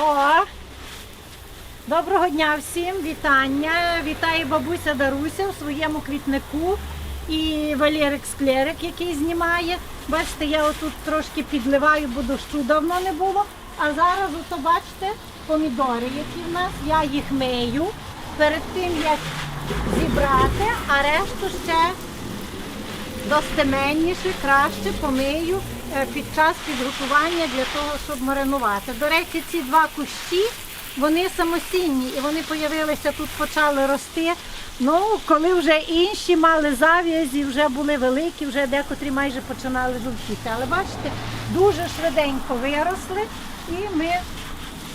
О! Доброго дня всім, вітання. Вітаю бабуся Даруся у своєму квітнику і Валерик Склерик, який знімає. Бачите, я отут трошки підливаю, бо дощу давно не було. А зараз, ото бачите, помідори, які в нас, я їх мию перед тим, як зібрати, а решту ще достеменніше, краще помию е, під час підготування для того, щоб маринувати. До речі, ці два кущі вони самостійні і вони появилися тут, почали рости. Ну, коли вже інші мали зав'язі, вже були великі, вже декотрі майже починали жовтіти. Але бачите, дуже швиденько виросли і ми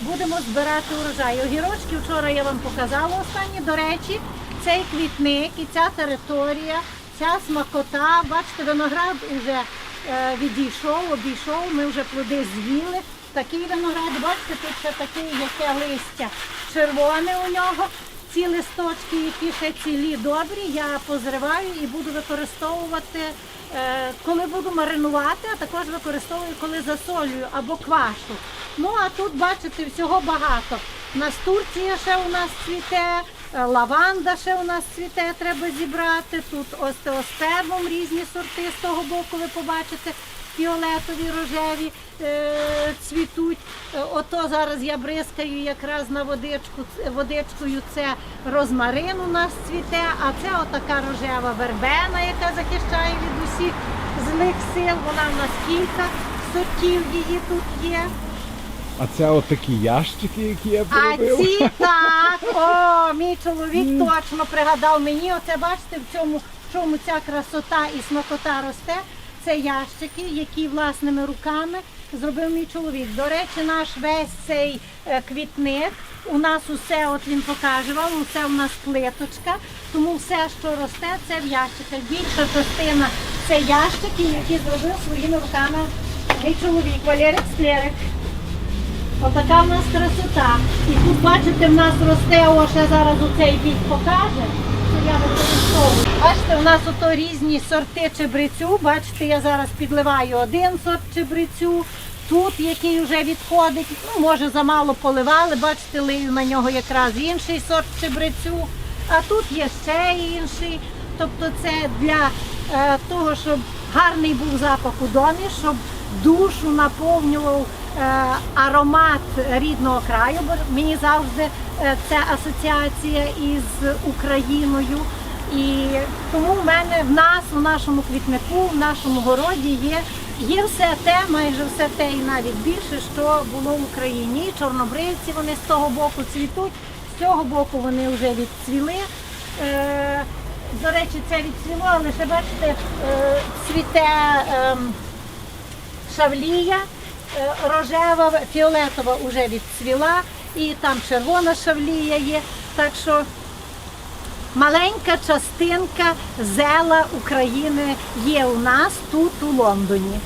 будемо збирати урожай. Огірочки вчора я вам показала останні. До речі, цей квітник і ця територія, ця смакота, бачите, виноград вже е, відійшов, обійшов, ми вже плоди з'їли. Такий виноград, бачите, тут ще таке яке листя червоне у нього. Ці листочки, які ще цілі добрі, я позриваю і буду використовувати, е, коли буду маринувати, а також використовую, коли засолюю або квашу. Ну а тут, бачите, всього багато. Настурція ще у нас цвіте, лаванда ще у нас цвіте, треба зібрати. Тут остеоспермум різні сорти з того боку ви побачите. Фіолетові, рожеві е, цвітуть. Е, Ото зараз я бризкаю якраз на водичку, водичкою. Це розмарин у нас цвіте, а це отака рожева вербена, яка захищає від усіх злих сил. Вона в нас кілька сортів її тут є. А це от такі ящики, які я А ці так, о, мій чоловік точно пригадав мені. Оце бачите, в цьому, в чому ця красота і смакота росте. Це ящики, які власними руками зробив мій чоловік. До речі, наш весь цей е, квітник. У нас усе, от він покаже вам, усе у нас плиточка, тому все, що росте, це в ящиках. Більша частина це ящики, які зробив своїми руками мій чоловік Валерик Склерик. Отака в нас красота. І тут, бачите, в нас росте, о, ще зараз оцей бік покаже, що я використовую. Бачите, у нас ото різні сорти чебрецю. Бачите, я зараз підливаю один сорт чебрецю. Тут, який вже відходить, ну, може замало поливали, бачите, лию на нього якраз інший сорт чебрецю. А тут є ще інший. Тобто це для е, того, щоб гарний був запах у домі, щоб душу наповнював е, аромат рідного краю, бо мені завжди е, це асоціація із Україною. І тому в мене в нас, у нашому квітнику, в нашому городі є, є все те, майже все те і навіть більше, що було в Україні. Чорнобривці вони з того боку цвітуть, з цього боку вони вже відцвіли. Е, до речі, це відцвіло, але ще бачите, е, цвіте. ем, шавлія е, рожева, фіолетова вже відцвіла, і там червона шавлія є. Так що маленька частинка зела України є у нас тут, у Лондоні.